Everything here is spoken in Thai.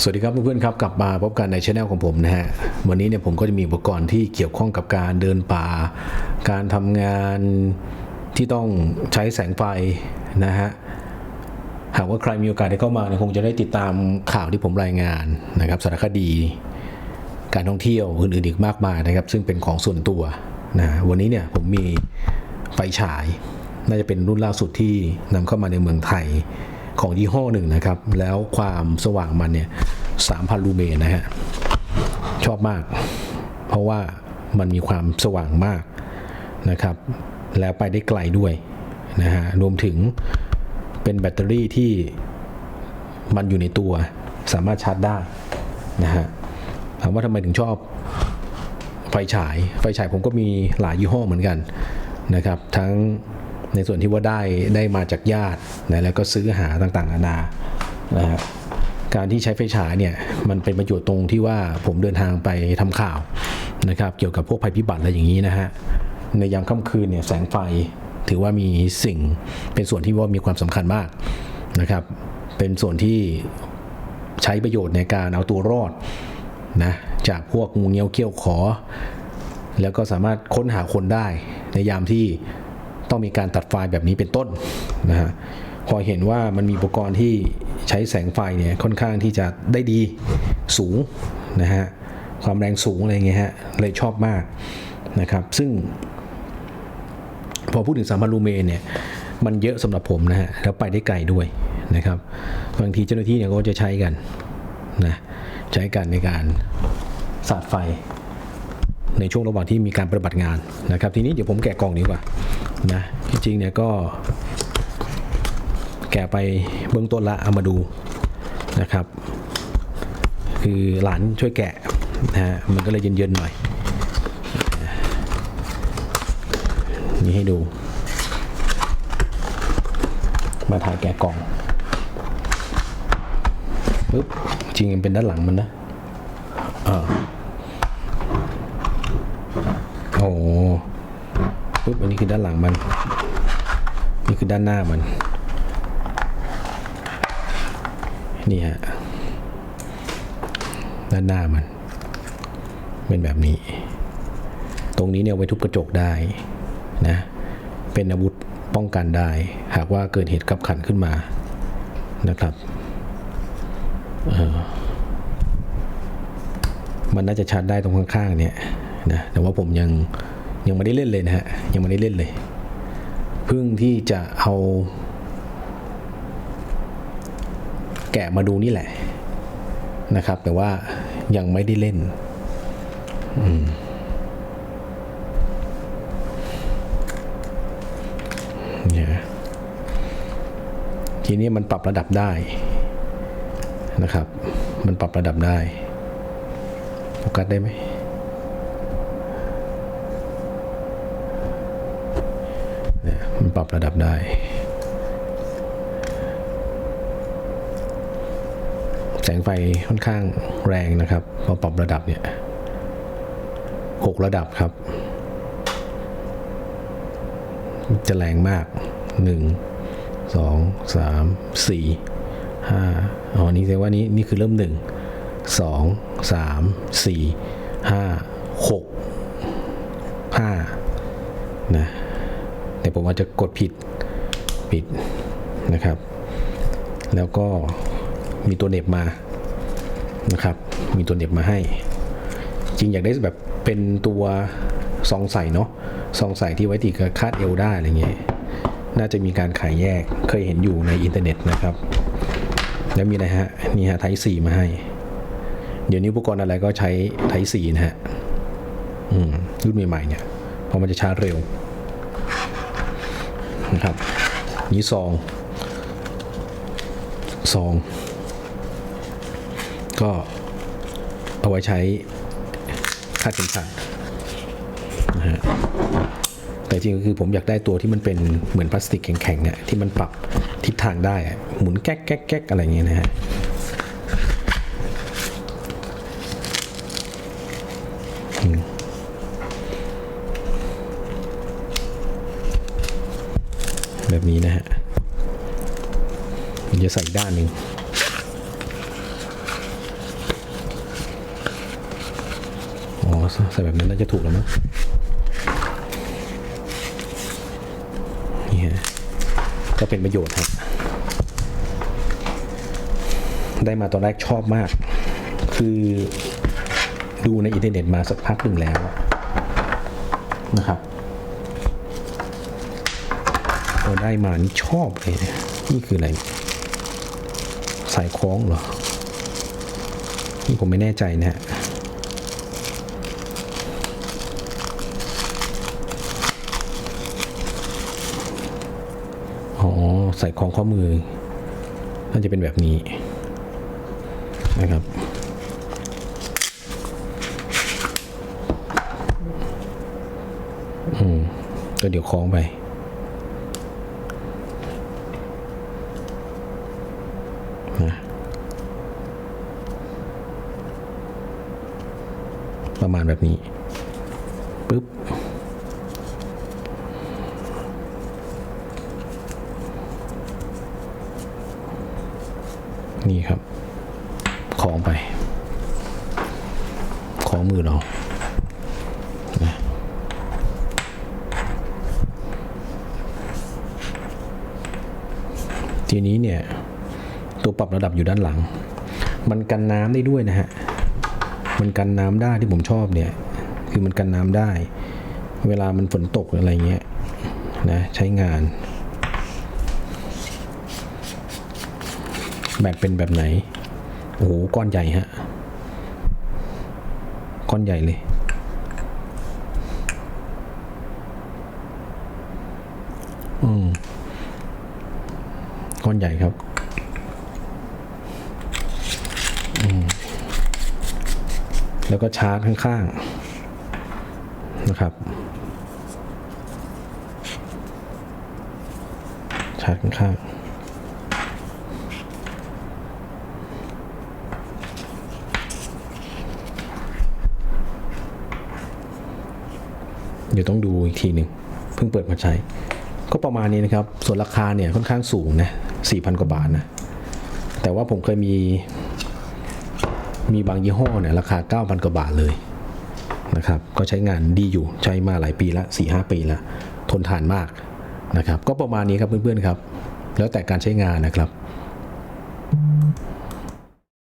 สวัสดีครับเพื่อนๆครับกลับมาพบกันในช anel ของผมนะฮะวันนี้เนี่ยผมก็จะมีอุปกรณ์ที่เกี่ยวข้องกับการเดินป่า การทำงานที่ต้องใช้แสงไฟนะฮะหากว่าใครมีโอกาสได้เข้ามาเนี่ยคงจะได้ติดตามข่าวที่ผมรายงานนะครับสารคดี การท่องเที่ยวอื่นๆอีกมากมายนะครับ ซึ่งเป็นของส่วนตัวนะวันนี้เนี่ยผมมีไฟฉาย น่าจะเป็นรุ่นล่าสุดที่นำเข้ามาในเมืองไทย ของยี่ห้อหนึ่งนะครับ แล้วความสว่างมันเนี่ย3,000ลูเมนนะฮะ ชอบมาก เพราะว่ามันมีความสว่างมากนะครับ แล้วไปได้ไกลด้วยนะฮะ รวมถึงเป็นแบตเตอรี่ที่มันอยู่ในตัว สามารถชาร์จได้นะฮะ ถามว่าทำไมถึงชอบไฟฉาย ไฟฉายผมก็มีหลายยี่ห้อเหมือนกันนะครับ ทั้ง ในส่วนที่ว่าได้ได้มาจากญาตินะแล้วก็ซื้อหาต่างๆนานานะฮะการที่ใช้ไฟฉายเนี่ยมันเป็นประโยชน์ตรงที่ว่าผมเดินทางไปทำข่าวนะครับ เกี่ยวกับพวกภัยพิบัติอะไรอย่างนี้นะฮะในยามค่ำคืนเนี่ยแสงไฟถือว่ามีสิ่งเป็นส่วนที่ว่ามีความสำคัญมากนะครับ เป็นส่วนที่ใช้ประโยชน์ในการเอาตัวรอดนะจากพวกงูเงี้ยวเขี้ยวขอ แล้วก็สามารถค้นหาคนได้ในยามที่ ต้องมีการตัดไฟล์แบบนี้เป็นต้นนะฮะพอเห็นว่ามันมีอุปกรณ์ที่ใช้แสงไฟเนี่ยค่อนข้างที่จะได้ดีสูงนะฮะความแรงสูงอะไรเงี้ยฮะเลยชอบมากนะครับซึ่ง พอพูดถึงสามพันลูเมนเนี่ยมันเยอะสำหรับผมนะฮะแล้วไปได้ไกลด้วยนะครับบางทีเจ้าหน้าที่เนี่ยก็จะใช้กันนะใช้กันในการสาดไฟ ในช่วงระหว่างที่มีการปฏิบัติงานนะครับ ทีนี้เดี๋ยวผมแกะกล่องดีกว่านะจริงๆเนี่ยก็ แกะไปเบื้องต้นละเอามาดูนะครับ คือหลานช่วยแกะนะฮะมันก็เลยเย็นๆหน่อยนี่ให้ดู มาถ่ายแกะกล่องปึ๊บจริงๆเป็นด้านหลังมันนะอ่าโอ้โหปึ๊บอันนี้คือด้านหลังมัน นี่คือด้านหน้ามัน นี่ฮะ ด้านหน้ามัน เป็นแบบนี้ ตรงนี้เนี่ยไว้ทุบกระจกได้นะ เป็นอาวุธป้องกันได้ หากว่าเกิดเหตุขับขันขึ้นมานะครับเออมันน่าจะชาร์จได้ตรงข้างๆเนี่ย นะแต่ว่าผมยังยังไม่ได้เล่นเลยนะฮะยังไม่ได้เล่นเลย เพิ่งที่จะเอา แกะมาดูนี่แหละนะครับ แต่ว่ายังไม่ได้เล่นเนี่ยทีนี้มันปรับระดับได้นะครับ มันปรับระดับได้โฟกัสได้ไหมเนี่ยมัน ปรับระดับได้ แสงไฟค่อนข้างแรงนะครับ พอปรับระดับเนี่ยหกระดับครับ จะแรงมาก1 2 3 4 5อ๋อนี่แสดงว่านี้นี่คือเริ่ม1 2 3 4 5 6 5นะ แต่ผมอาจจะกดผิดผิดนะครับ แล้วก็มีตัวเหน็บมานะครับ มีตัวเหน็บมาให้ จริงอยากได้แบบเป็นตัวซองใส่เนาะซองใส่ที่ไว้ติดกับคาดเอวได้อะไรเงี้ยน่าจะมีการขายแยกเคยเห็นอยู่ในอินเทอร์เน็ตนะครับ แล้วมีอะไรฮะนี่ฮะไทป์สีมาให้ เดี๋ยวนี้อุปกรณ์อะไรก็ใช้ไทป์สีนะฮะอืมรุ่นใหม่ๆเนี่ยเพราะมันจะชาร์จเร็ว นะครับนี่ซองซอง ก็เอาไว้ใช้คาดเข็มขัดนะฮะแต่จริงก็คือผมอยากได้ตัวที่มันเป็นเหมือนพลาสติกแข็งๆเนี่ยที่มันปรับทิศทางได้หมุนแก๊กแก๊กแก๊กอะไรอย่างเงี้ยนะฮะ แบบนี้นะฮะมันจะใส่ด้านหนึ่งอ๋อใส่แบบนั้นน่าจะถูกแล้วมั้งนี่ฮะก็เป็นประโยชน์ครับได้มาตอนแรกชอบมาก คือดูในอินเทอร์เน็ตมาสักพักหนึ่งแล้วนะครับ พอได้มานี่ชอบเลยเนี่ยนี่คืออะไร สายคล้องเหรอ นี่ผมไม่แน่ใจนะฮะอ๋อใส่ของข้อมือ น่าจะเป็นแบบนี้นะครับอืมก็เดี๋ยวคล้องไป ประมาณแบบนี้ปึ๊บนี่ครับ ของไป ของมือเราทีนี้เนี่ย ตัวปรับระดับอยู่ด้านหลัง มันกันน้ำได้ด้วยนะฮะ มันกันน้ำได้ที่ผมชอบเนี่ย คือมันกันน้ำได้ เวลามันฝนตกอะไรเงี้ยนะใช้งาน แบตเป็นแบบไหน โอ้โห ก้อนใหญ่ฮะ ก้อนใหญ่เลยอืมก้อนใหญ่ครับ อืม แล้วก็ชาร์จข้างๆนะครับ ชาร์จข้างๆเดี๋ยวต้องดูอีกทีหนึ่งเพิ่งเปิดมาใช้ ก็ประมาณนี้นะครับ ส่วนราคาเนี่ยค่อนข้างสูงนะ4,000กว่าบาทนะ แต่ว่าผมเคยมี มีบางยี่ห้อเนี่ยราคา 9,000 กว่าบาทเลยนะครับ ก็ใช้งานดีอยู่ใช้มาหลายปีละ4-5 ปีละทนทานมากนะครับ ก็ประมาณนี้ครับเพื่อนๆครับ แล้วแต่การใช้งานนะครับ